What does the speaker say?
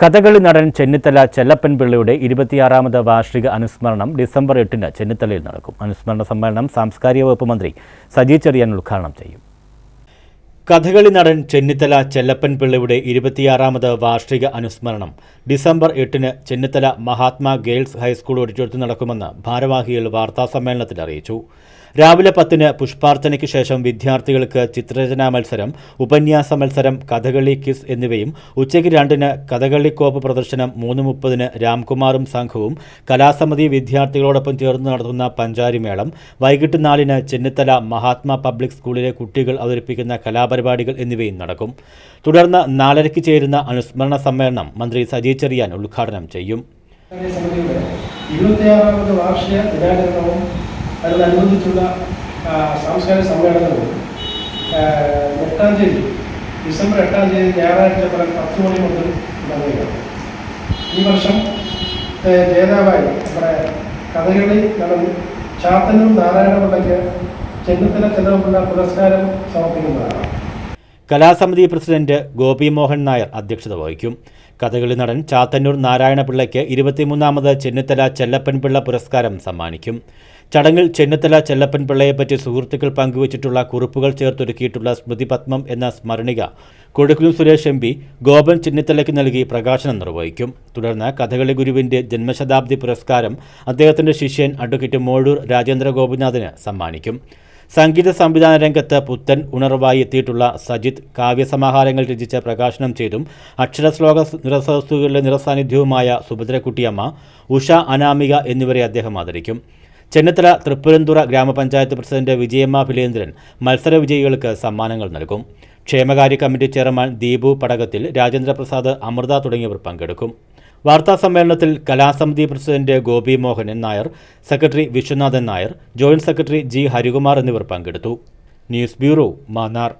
കഥകളി നടൻ ചെന്നിത്തല ചെല്ലപ്പൻ പിള്ളയുടെ ഇരുപത്തിയാറാമത് വാർഷിക അനുസ്മരണം ഡിസംബർ എട്ടിന് ചെന്നിത്തലയിൽ നടക്കും. അനുസ്മരണ സമ്മേളനം സാംസ്കാരിക വകുപ്പ് മന്ത്രി സജി ചെറിയാൻ ഉദ്ഘാടനം ചെയ്യും. കഥകളി നടൻ ചെന്നിത്തല ചെല്ലപ്പൻ പിള്ളയുടെ ഇരുപത്തിയാറാമത് വാർഷിക അനുസ്മരണം ഡിസംബർ എട്ടിന് ചെന്നിത്തല മഹാത്മാ ഗേൾസ് ഹൈസ്കൂൾ ഓഡിറ്റോറിയത്തിൽ നടക്കുമെന്ന് ഭാരവാഹികൾ വാർത്താസമ്മേളനത്തിൽ അറിയിച്ചു. രാവിലെ പത്തിന് പുഷ്പാർച്ചനയ്ക്ക് ശേഷം വിദ്യാർത്ഥികൾക്ക് ചിത്രരചനാ മത്സരം ഉപന്യാസ മത്സരം കഥകളി കിസ് എന്നിവയും ഉച്ചയ്ക്ക് രണ്ടിന് കഥകളി കോപ്പ് പ്രദർശനം മൂന്ന് മുപ്പതിന് രാംകുമാറും സംഘവും കലാസമിതി വിദ്യാർത്ഥികളോടൊപ്പം ചേർന്ന് നടത്തുന്ന പഞ്ചാരിമേളം വൈകിട്ട് നാലിന് ചെന്നിത്തല മഹാത്മാ പബ്ലിക് സ്കൂളിലെ കുട്ടികൾ അവതരിപ്പിക്കുന്ന കലാപരിപാടികൾ എന്നിവയും നടക്കും. തുടർന്ന് നാലരയ്ക്ക് ചേരുന്ന അനുസ്മരണ സമ്മേളനം മന്ത്രി സജി ചെറിയാൻ ഉദ്ഘാടനം ചെയ്യും. വാർഷിക അതിനോടനുബന്ധിച്ചുള്ള ആ, സാംസ്കാരിക സമ്മേളനവും എട്ടാം തീയതി ഡിസംബർ എട്ടാം തീയതി ഞായറാഴ്ച പറയാൻ പത്ത് മണി മുതൽ നടക്കുകയാണ്. ഈ വർഷം ജേതാവായി നമ്മുടെ കഥകളി നടൻ ചാത്തനും നാരായണപിള്ളയ്ക്ക് ചെന്നിത്തല ചെലവുള്ള പുരസ്കാരം സമർപ്പിക്കുന്നതാണ്. കലാസമിതി പ്രസിഡന്റ് ഗോപി മോഹൻ നായർ അധ്യക്ഷത വഹിക്കും. കഥകളി നടൻ ചാത്തന്നൂർ നാരായണപിള്ളയ്ക്ക് ഇരുപത്തിമൂന്നാമത് ചെന്നിത്തല ചെല്ലപ്പൻപിള്ള പുരസ്കാരം സമ്മാനിക്കും. ചടങ്ങിൽ ചെന്നിത്തല ചെല്ലപ്പൻപിള്ളയെപ്പറ്റി സുഹൃത്തുക്കൾ പങ്കുവച്ചിട്ടുള്ള കുറിപ്പുകൾ ചേർത്തൊരുക്കിയിട്ടുള്ള സ്മൃതിപത്മം എന്ന സ്മരണിക കൊടുക്കുന്നു സുരേഷ് എം പി ഗോപൻ ചെന്നിത്തലയ്ക്ക് നൽകി പ്രകാശനം നിർവഹിക്കും. തുടർന്ന് കഥകളി ഗുരുവിന്റെ ജന്മശതാബ്ദി പുരസ്കാരം അദ്ദേഹത്തിന്റെ ശിഷ്യൻ അഡ്വക്കേറ്റ് മോഴൂർ രാജേന്ദ്ര ഗോപിനാഥിന് സമ്മാനിക്കും. സംഗീത സംവിധാന രംഗത്ത് പുത്തൻ ഉണർവായി എത്തിയിട്ടുള്ള സജിത് കാവ്യസമാഹാരങ്ങൾ രചിച്ച പ്രകാശനം ചെയ്തും അക്ഷരശ്ലോക നിറസവസ്തുക്കളുടെ നിറസാന്നിധ്യവുമായ സുഭദ്രക്കുട്ടിയമ്മ ഉഷ അനാമിക എന്നിവരെ അദ്ദേഹം ആദരിക്കും. ചെന്നിത്തല തൃപ്പുരന്തുറ ഗ്രാമപഞ്ചായത്ത് പ്രസിഡന്റ് വിജയമ്മ ഫിലേന്ദ്രൻ മത്സര വിജയികൾക്ക് സമ്മാനങ്ങൾ നൽകും. ക്ഷേമകാര്യ കമ്മിറ്റി ചെയർമാൻ ദീപു പടകത്തിൽ രാജേന്ദ്രപ്രസാദ് അമൃത തുടങ്ങിയവർ പങ്കെടുക്കും. വാർത്താ സമ്മേളനത്തിൽ കലാസമിതി president Gopi Mohanan Nair secretary Viswanathan Nair joint secretary G Harikumar എന്നിവർ പങ്കെടുത്തു. News bureau Mannar.